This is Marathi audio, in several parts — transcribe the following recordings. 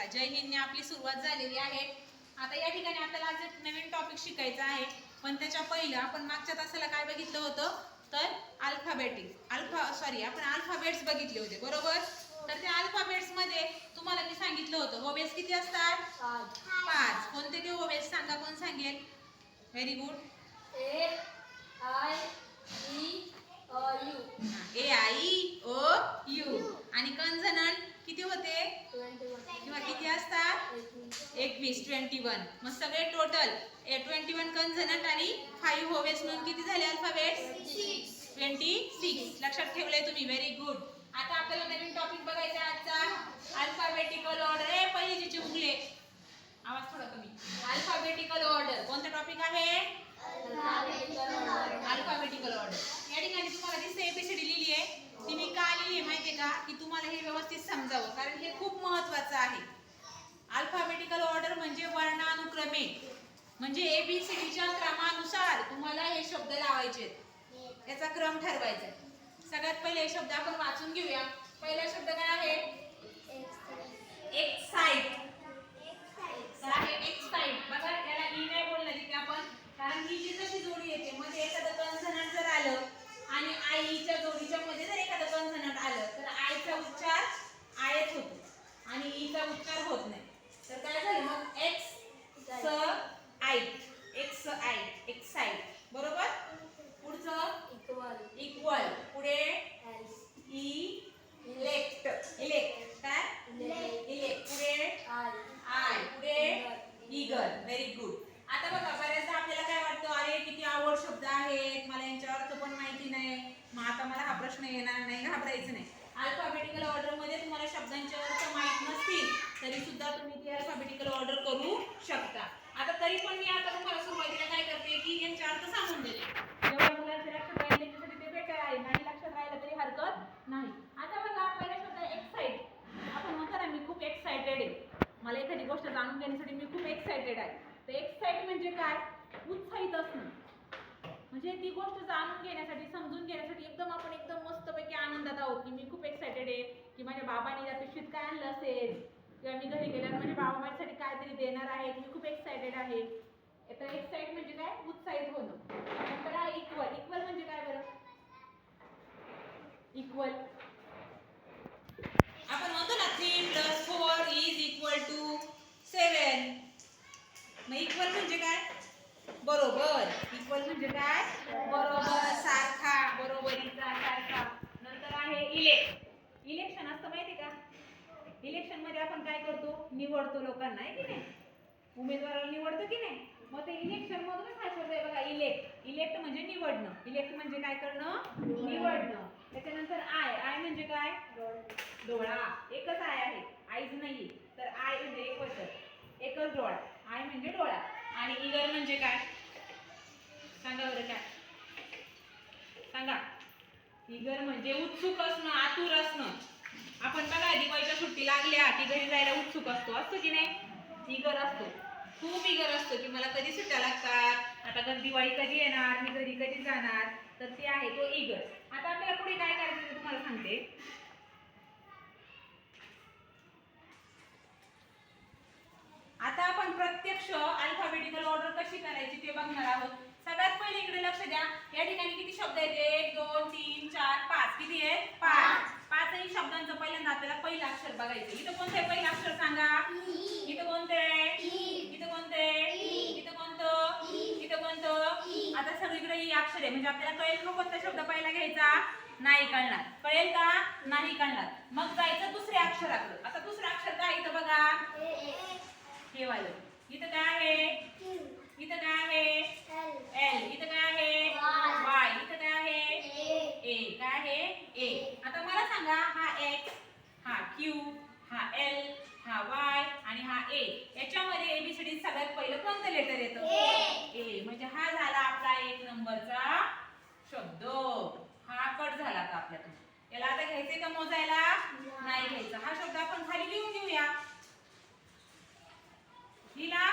बघा जय हिंदने आपली सुरुवात झालेली आहे. आता या ठिकाणी आपल्याला आज एक नवीन टॉपिक शिकायचा आहे. पण त्याच्या पहिलं आपण मागच्या तासाला काय बघितलं होतं? तर अल्फाबेटिक अल्फा सॉरी आपण अल्फाबेट्स बघितले होते बरोबर? तर त्या अल्फाबेट्समध्ये तुम्हाला मी सांगितलं होतं ओवेस किती असतात? पाच. कोणते ते ओवेस सांगा कोण सांगेल? Very good A I E. A U A I O U. आणि कन्झनंट किती होते? किंवा किती असतात? एकवीस ट्वेंटी वन मग सगळे टोटल ट्वेंटी वन कन्झनंट आणि फाईव्ह होवेस म्हणून किती झाले अल्फाबेट्स ट्वेंटी सिक्स लक्षात ठेवलंय तुम्ही. व्हेरी गुड आता आपल्याला नवीन टॉपिक बघायचा आजचा. अल्फाबेटिकल ऑर्डर आहे पहिलीचे चिमुकले आवाज थोडा कमी. अल्फाबेटिकल ऑर्डर कोणता टॉपिक आहे? अल्फाबेटिकल ऑर्डर या ठिकाणी तुम्हाला दिसते एबीसीडी आहे ती मी का लिहिली आहे माहितीये का? की तुम्हाला हे व्यवस्थित समजावं. कारण हे खूप महत्वाचं आहे. अल्फाबेटिकल ऑर्डर म्हणजे वर्णानुक्रमे. म्हणजे ए बी सी डीच्या क्रमानुसार तुम्हाला हे शब्द लावायचे आहेत. याचा क्रम ठरवायचा आहे. सगळ्यात पहिले हे शब्द आपण वाचून घेऊया. पहिला शब्द काय आहे? एक्साइट तर आहे एक्साइट बघा याला ई नाही बोलणार इथे आपण कारण ही जी कशी जोडी येते मध्ये एखादं कन्सनंट जर आलं आणि आईच्या जोडीच्या मध्ये जर एखादं कन्सनंट आलं तर आईचा उच्चार आयच होतो आणि ईचा उच्चार होत नाही तर काय झालं मग एक्स स आईट एक्स आईट एक्साइट बरोबर पुढचं इक्वल इक्वल पुढे ई इलेक्ट इलेक्ट काय इलेक्ट पुढे आय आय पुढे ईगल व्हेरी गुड आता बघा बऱ्याचदा आपल्याला काय वाटतं अरे किती आवड शब्द आहेत मला यांचा अर्थ पण माहिती नाही मग आता मला हा प्रश्न येणार नाही. नाही अल्फाबेटिकल ऑर्डरमध्ये तुम्हाला शब्दांचे अर्थ माहीत नसतील तरी सुद्धा तुम्ही ती अल्फाबेटिकल ऑर्डर करू शकता. आता तरी पण मी आता तुम्हाला सुरुवातीला काय करते की यांचे अर्थ सांगून देते. जेवढ्या मुलांचे लक्षात राहिले त्याच्यासाठी ते बेटर आहे. नाही लक्षात राहिलं तरी हरकत नाही. आता बघा पहिला शब्द एक्साइट आपण म्हणतो ना मी खूप एक्साइटेड आहे. मला एखादी गोष्ट जाणून घेण्यासाठी मी खूप एक्साइटेड आहे. तर एक्साइट म्हणजे काय? उत्साहित असणं. म्हणजे ती गोष्ट जाणून घेण्यासाठी समजून घेण्यासाठी एकदम आपण एकदम मस्तपैकी आनंदात आहोत की मी खूप एक्सायटेड आहे की माझ्या बाबांनी अपेक्षित काय आणलं असेल किंवा मी घरी गेल्यावर माझ्या बाबा माझ्यासाठी काहीतरी देणार आहेत मी खूप एक्सायटेड आहे. तर एक्साइट म्हणजे काय उत्साहित होणं नंतर आहे इक्वल इक्वल म्हणजे काय बरं इक्वल आपण म्हणतो ना three plus four is equal to seven मग इक्वल म्हणजे काय बरोबर इक्वल म्हणजे काय बरोबर सारखा बरोबरीचा सारखा नंतर आहे इलेक्ट इलेक्शन असतं माहिती का? इलेक्शनमध्ये आपण काय करतो? निवडतो लोकांना आहे की नाही? उमेदवाराला निवडतो की नाही? मग ते इलेक्शन मधूनच हा शब्द आहे बघा इलेक्ट इलेक्ट म्हणजे निवडणं. इलेक्ट म्हणजे काय करणं? निवडणं. त्याच्यानंतर आय आय म्हणजे काय? डोळा. एकच आय आहे. आईज नाही तर आय म्हणजे एक वचन. एकच डोळा. आय म्हणजे डोळा. आणि इगर म्हणजे काय? सांगा बरं काय? इगर म्हणजे उत्सुक असणं आतुर असणं. आपण बघा दिवाळीच्या सुट्टी लागल्या की घरी जायला उत्सुक असतो. असतो की नाही? इगर असतो. खूप इगर असतो की मला कधी सुट्ट्या लागतात. आता कधी दिवाळी कधी येणार मी घरी कधी जाणार? तर ते आहे तो इगर आता आपल्याला पुढे काय करायचं ते तुम्हाला सांगते. आता आपण प्रत्यक्ष अल्फाबेटिकल ऑर्डर कशी करायची ते बघणार आहोत. सगळ्यात पहिले इकडे लक्ष द्या. या ठिकाणी किती शब्द आहेत एक दोन तीन चार पाच किती आहेत पाच पाचही पहिल्यांदा आपल्याला पहिलं अक्षर बघायचं. इथं कोणते पहिलं अक्षर सांगा? इथं कोणते आहे इथं कोणते आहे इथं कोणतं? इथं कोणतं? आता सगळीकडे ही अक्षर आहे म्हणजे आपल्याला कळेल का कोणता शब्द पहिला घ्यायचा? नाही कळणार. कळेल का? नाही कळणार. मग जायचं दुसऱ्या अक्षराकडे. आता दुसरं अक्षर काय इथं बघा? हे वालं. इथं काय आहे? इथं काय आहे? एल इथं काय आहे वाय इथं काय आहे ए काय आहे ए आता मला सांगा हा एक्स हा क्यू हा एल हा वाय आणि हा ए. याच्यामध्ये एबीसीडी सगळ्यात पहिलं कोणतं लेटर येतं? ए. म्हणजे हा झाला आपला एक नंबरचा शब्द. हा कट झाला आता आपल्यातून. याला आता घ्यायचंय का मोजायला? नाही. घ्यायचं. हा शब्द आपण खाली लिहून घेऊया. लिहिला?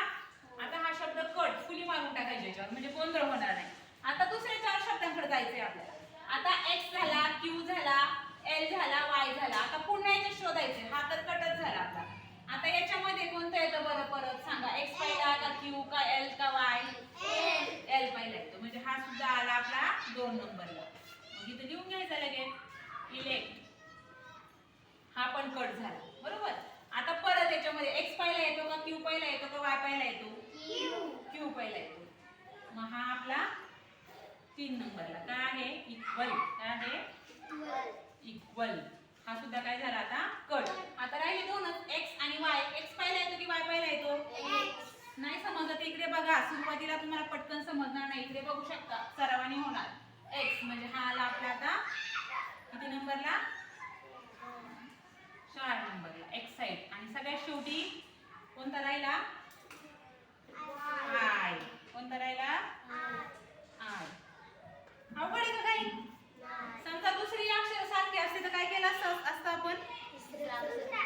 आता हा शब्द कट फुली मारून टाकायचे याच्यावर. म्हणजे गोंधळ होणार नाही. आता दुसऱ्या चार शब्दांकडे जायचंय आपल्याला. आता एक्स झाला क्यू झाला एल झाला वाय झाला. आता पुन्हा याच्यात शोधायचे. हा तर कटच झाला आपला आता याच्यामध्ये कोणतं येतं बरं परत? सांगा. एक्स पहिला का क्यू का एल का वाय एल पहिला येतो म्हणजे हा सुद्धा आला आपला दोन नंबरला. मग इथं लिहून घ्यायचा लगेच इलेक्ट हा पण कट झाला. बरोबर? आता परत याच्यामध्ये एक्स पहिला येतो का क्यू पहिला येतो का वाय पहिला येतो? क्यू पहिला येतो. मग हा आपला तीन नंबरला. काय आहे? इक्वल काय आहे? इक्वल हा सुद्धा काय झाला आता? कट आता राहिले दोनच. एक्स आणि वाय एक्स पहिला येतो की वाय पहिला येतो? नाही समजत. इकडे बघा. सुरुवातीला तुम्हाला पटकन समजणार नाही. इकडे बघू शकता. सरावानी होणार. एक्स म्हणजे हा आला आपला आता. किती नंबरला? चार नंबरला. एक्स साईड आणि सगळ्यात शेवटी कोणता राहिला? आय कोणता राहिला आय अवघड आहे का काही समजा दुसरी अक्षर सारखी असते तर काय केलं असतं असतं आपण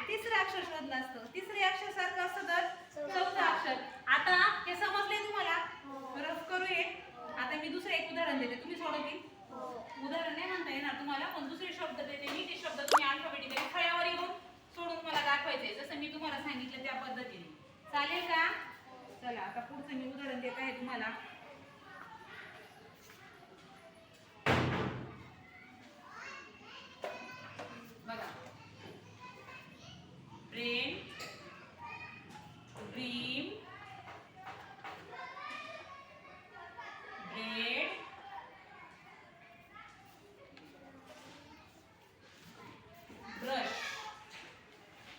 तिसरं अक्षर शोधलं असतं तिसरे अक्षर सारखं असतं तर चौथं अक्षर आता हे समजले तुम्हाला बरं करू हे आता मी दुसरं एक उदाहरण देते तुम्ही सोडवतील उदाहरण नाही म्हणता येणार तुम्हाला पण दुसरे शब्द देते मी ते शब्द तुम्ही अल्फाबेटिकली फळ्यावर येऊन सोडून मला दाखवायचे जसं मी तुम्हाला सांगितलं त्या पद्धतीने. चालेल का? चला आता पुढचं मी उदाहरण देत आहे तुम्हाला बघा ट्रेन ड्रीम ब्रेड ब्रश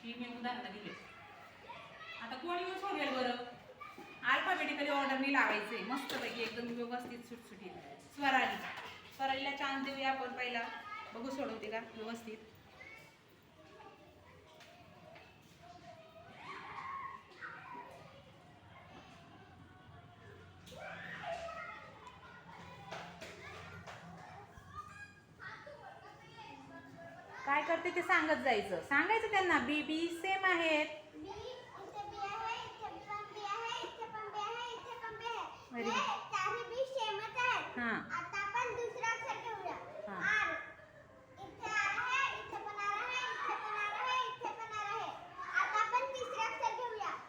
ही मी उदाहरणं दिली आता कोण येऊन सोडवेल बरं अल्फाबेटिकली ऑर्डरने लावायचे मस्तपैकी एकदम व्यवस्थित सुटसुटीत. स्वराली. स्वरालीला चान्स देऊया आपण पहिला. बघू सोडवते का? व्यवस्थित. काय करते ते सांगत जायचं. सांगायचं त्यांना बी बी सेम आहेत Very good. हां हां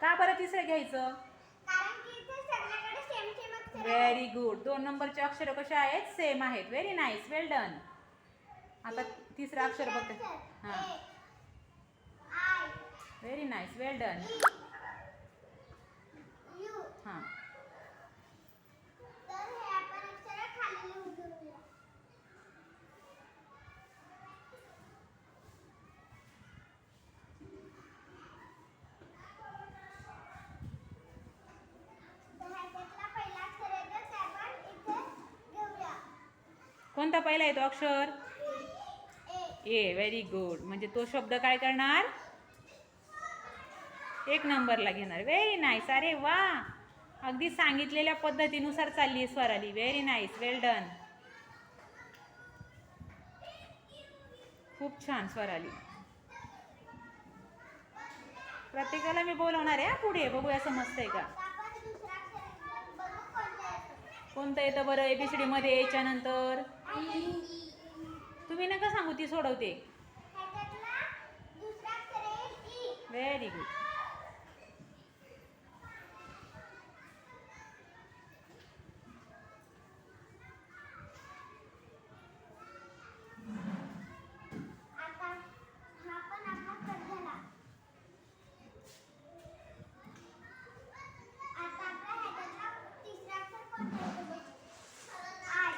का बरं तिसरं घ्यायचं. व्हेरी गुड दोन नंबरचे अक्षर कसे आहेत? सेम आहेत. व्हेरी नाईस वेल डन आता तिसरं अक्षर बघते. हां. व्हेरी नाईस वेल डन हां तर हे आपण अक्षर खाली लिहून घेऊया तर ह्याच्यातला पहिला अक्षर येतो ते आपण इथे घेऊया कोणता पहिला येतो अक्षर? ए व्हेरी गुड म्हणजे तो शब्द काय करणार? एक नंबरला घेणार. व्हेरी नाईस अरे वा. अगदी सांगितलेल्या पद्धतीनुसार चालली आहे Swarali. Very nice well done खूप छान स्वराली. प्रत्येकाला मी बोलवणार आहे पुढे. बघूया समजतंय का? कोणतं येतं बरं? एबीसीडी मध्ये याच्या नंतर? तुम्ही नका सांगू ती सोडवते. व्हेरी गुड आता हा पण आपला कट झाला आता आपल्या ह्याच्यातला तिसरा अक्षर कोणता येतो बघ आय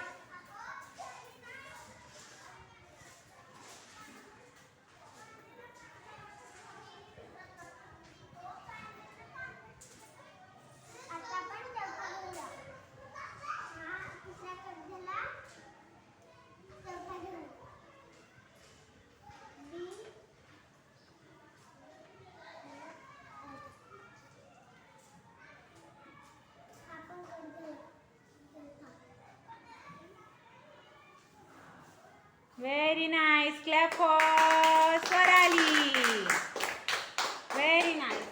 आता आपण चौथा घेऊया हा तिसरा कट झाला चौथा घेऊ बी आपण कोणतं चौथा very nice clap for Swarali very nice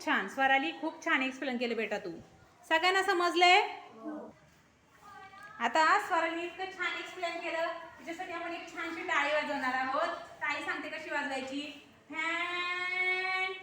खूप छान. स्वराली खूप छान एक्सप्लेन केलं बेटा तू. सगळ्यांना समजलंय? आता स्वराली इतकं छान एक्सप्लेन केलं. तिच्यासाठी आपण एक छानशी टाळी वाजवणार आहोत. टाळी सांगते कशी वाजवायची. फॅन्टॅस्टिक